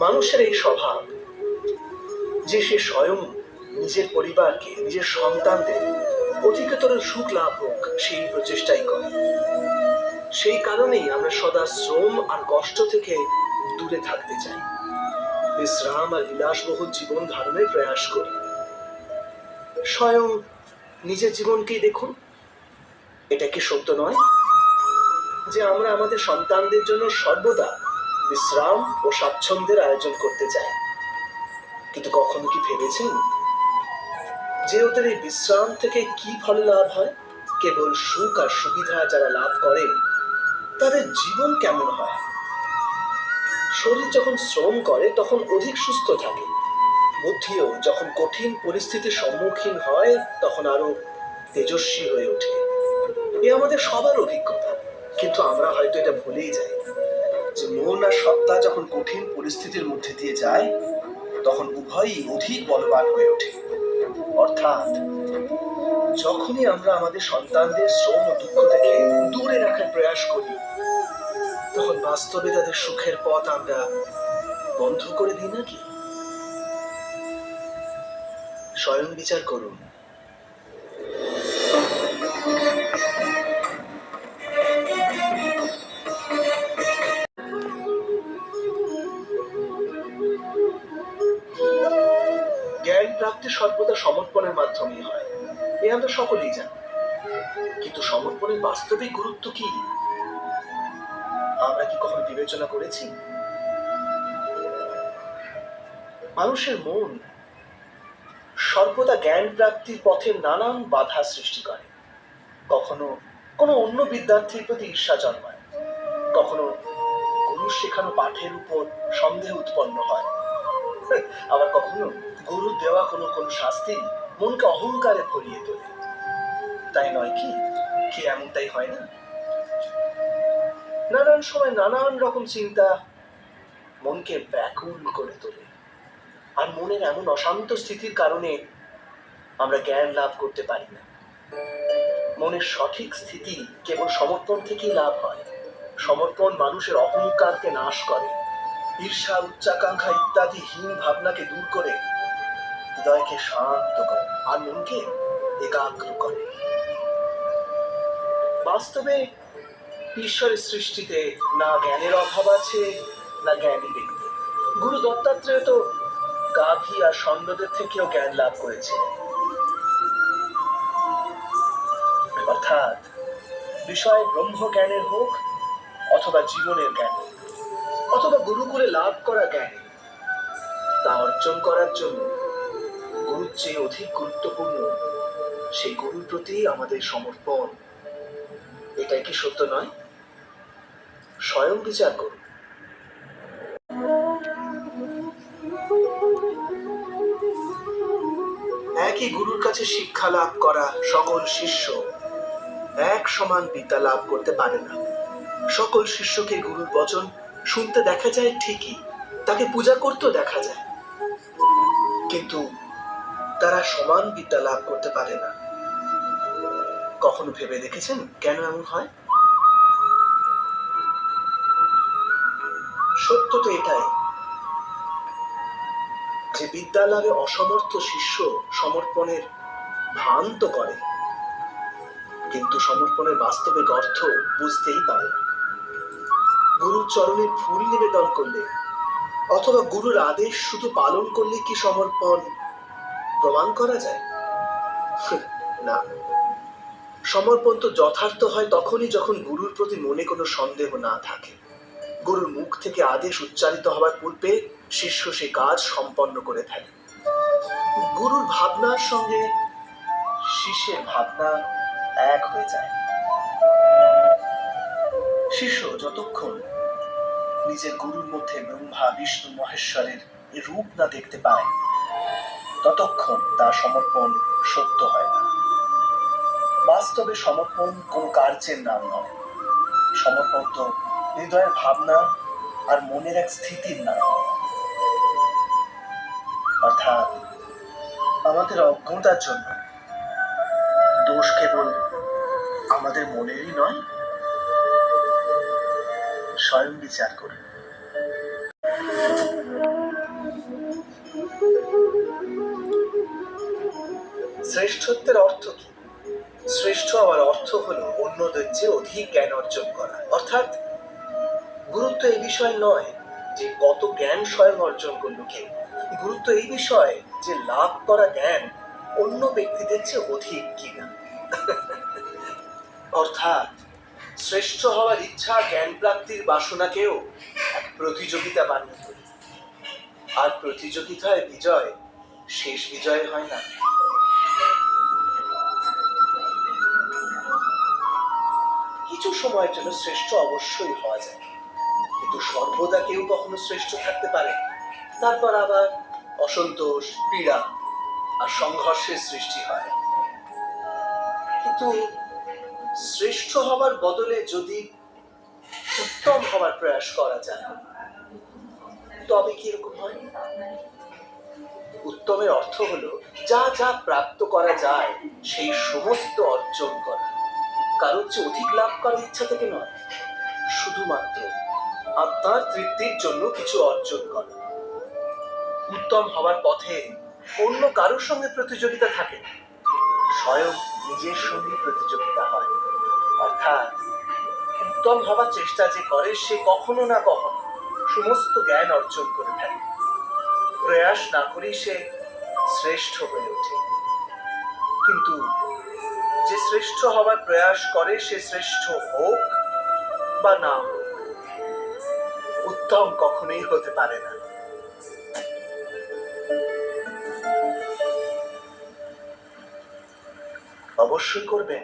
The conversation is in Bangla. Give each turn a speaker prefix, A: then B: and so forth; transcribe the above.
A: মানুষের এই স্বভাব, যে সে স্বয়ং নিজের পরিবারকে, নিজের সন্তানদের অধিকতর সুখ লাভ হোক, সেই প্রচেষ্টাই করে। সেই কারণেই আমরা সদা শ্রম আর কষ্ট থেকে দূরে থাকতে চাই। বিশ্রাম আর বিলাসবহুল জীবন ধারণের প্রয়াস করি। স্বয়ং নিজের জীবনকেই দেখুন। এটা কি সত্য নয়? যে আমরা আমাদের সন্তানদের জন্য সর্বদা বিশ্রাম ও স্বাচ্ছন্দ্যের আয়োজন করতে চাই। কিন্তু কখনো কি ভেবেছেন? যে ওদের এই বিশ্রাম থেকে কি ফল লাভ হয়? কেবল সুখ আর সুবিধা যারা লাভ করে, তাদের জীবন কেমন হয়? শরীর যখন শ্রম করে, তখন অধিক সুস্থ থাকে। বুদ্ধিও যখন কঠিন পরিস্থিতির সম্মুখীন হয়, তখন আরও তেজস্বী হয়ে ওঠে। এ আমাদের সবার অভিজ্ঞতা। কিন্তু আমরা হয়তো এটা ভুলেই যাই। যে মন আর সত্তা যখন কঠিন পরিস্থিতির মধ্যে দিয়ে যায়, তখন উভয়ই অধিক বলবান হয়ে ওঠে। অর্থাৎ, যখনই আমরা আমাদের সন্তানদের শ্রম ও দুঃখ থেকে দূরে রাখার প্রয়াস করি, তখন বাস্তবে তাদের সুখের পথ আমরা বন্ধ করে দিই নাকি? স্বয়ং বিচার করুন। প্রাপ্তি সর্বদা সমর্পণের মাধ্যমেই হয়। এ আমরা সকলেই জানি। কিন্তু সমর্পণের বাস্তবিক গুরুত্ব কি? আমরা কি কখন বিবেচনা করেছি? মানুষের মন সর্বদা জ্ঞান প্রাপ্তির পথে নানান বাধা সৃষ্টি করে। কখনো কোনো অন্য বিদ্যার্থীর প্রতি ঈর্ষা জন্মায়। কখনো গুরু শেখানো পাঠের উপর সন্দেহ উৎপন্ন হয়। আবার কখনো গুরু দেওয়া কোনো কোনো শাস্তি মনকে অহংকারে ভরিয়ে তোলে। তাই নয় কি? কি এমনটাই হয় না? নানান সময় নানান রকম চিন্তা মনকে ব্যাকুল করে তোলে। আর মনের এমন অশান্ত স্থিতির কারণে আমরা জ্ঞান লাভ করতে পারি না। মনের সঠিক স্থিতি কেবল সমর্পণ থেকেই লাভ হয়। সমর্পণ মানুষের অহংকারকে নাশ করে। ঈর্ষা উচ্চাকাঙ্ক্ষা ইত্যাদি হীন ভাবনাকে দূর করে হৃদয়কে শান্ত করে আর মনকে একাগ্র করে। বাস্তবে ঈশ্বরের সৃষ্টিতে না জ্ঞানের অভাব আছে, না জ্ঞানী ব্যক্তি। গুরু দত্তাত্রেয় তো গাভী আর ষণ্ডদের থেকেও জ্ঞান লাভ করেছে। অর্থাৎ বিষয় ব্রহ্ম জ্ঞানের হোক অথবা জীবনের জ্ঞান। অথবা গুরুকুলে লাভ করা জ্ঞান। তা অর্জন করার জন্য গুরুর চেয়ে অধিক গুরুত্বপূর্ণ সেই গুরুর প্রতি আমাদের সমর্পণ। এটাই কি সত্য নয়? স্বয়ং বিচার করুন। একই গুরুর কাছে শিক্ষা লাভ করা সকল শিষ্য এক সমান বিদ্যা লাভ করতে পারে না। সকল শিষ্যকে গুরুর বচন শুনতে দেখা যায় ঠিকই, তাকে পূজা করতেও দেখা যায়। কিন্তু তারা সমান বিদ্যা লাভ করতে পারে না। কখনো ভেবে দেখেছেন কেন এমন হয়? সত্য তো এটাই যে বিদ্যা লাভে অসমর্থ শিষ্য সমর্পণের ভান তো করে। কিন্তু সমর্পণের বাস্তবিক অর্থ বুঝতেই পারে না। গুরুর চরণে ফুল নিবেদন করলে, অথবা গুরুর আদেশ শুধু পালন করলে কি সমর্পণ প্রমাণ করা যায়? না। সমর্পণ তো যথার্থ হয় তখনই যখন গুরুর প্রতি মনে কোনো সন্দেহ না থাকে। গুরুর মুখ থেকে আদেশ উচ্চারিত হওয়ার পূর্বে শিষ্য সে কাজ সম্পন্ন করে থাকে গুরুর ভাবনার সঙ্গে শিষ্যের ভাবনা এক হয়ে যায়। শিষ্য যতক্ষণ নিজের গুরুর মধ্যে ব্রহ্মা, বিষ্ণু, মহেশ্বরের রূপ না দেখতে পায়, ততক্ষণ তার সমর্পণ সত্য হয় না। বাস্তবে সমর্পণ কোনো কার্যের নাম নয়। সমর্পণ তো হৃদয়ের ভাবনা আর মনের এক স্থিতির নাম। অর্থাৎ আমাদের অজ্ঞতার জন্য দোষ কেবল আমাদের মনেরই নয় স্বয়ং বিচার করুন শ্রেষ্ঠত্বের অর্থ কি? শ্রেষ্ঠ হওয়ার অর্থ হলো অন্যদের চেয়ে অধিক জ্ঞান অর্জন করা। অর্থাৎ গুরুত্ব এই বিষয় নয় যে কত জ্ঞান স্বয়ং অর্জন করল কেউ গুরুত্ব এই বিষয়ে যে লাভ করা জ্ঞান অন্য ব্যক্তিদের চেয়ে অধিক কিনা। অর্থাৎ শ্রেষ্ঠ হওয়ার ইচ্ছা জ্ঞান প্রাপ্তির বাসনাকেও এক প্রতিযোগিতা বানিয়ে তোলে। আর প্রতিযোগিতায় বিজয় শেষ বিজয় হয় না। কিছু সময়ের জন্য শ্রেষ্ঠ অবশ্যই হওয়া যায়। কিন্তু সর্বদা কেউ কখনো শ্রেষ্ঠ থাকতে পারে। তারপর আবার অসন্তোষ, পীড়া আর সংঘর্ষের সৃষ্টি হয়। কিন্তু শ্রেষ্ঠ হওয়ার বদলে যদি উত্তম হওয়ার প্রয়াস করা যায়, তবে কি এরকম হয়? উত্তমের অর্থ হলো, যা যা প্রাপ্ত করা যায়, সেই সমস্ত অর্জন করা। কারোর চেয়ে অধিক লাভ করার ইচ্ছা থেকে নয়। শুধুমাত্র আত্মার তৃপ্তির জন্য কিছু অর্জন করা। উত্তম হওয়ার পথে অন্য কারোর সঙ্গে প্রতিযোগিতা থাকে। স্বয়ং নিজের সঙ্গে প্রতিযোগিতা হয়। অর্থাৎ উত্তম হবার চেষ্টা যে করে সে কখনো না কখনো সমস্ত জ্ঞান অর্জন করে ফেলে প্রয়াস না করেই সে শ্রেষ্ঠ হয়ে ওঠে। কিন্তু যে শ্রেষ্ঠ হবার প্রয়াস করে সে শ্রেষ্ঠ হোক বা না হোক, উত্তম কখনোই হতে পারে না। অবশ্যই করবেন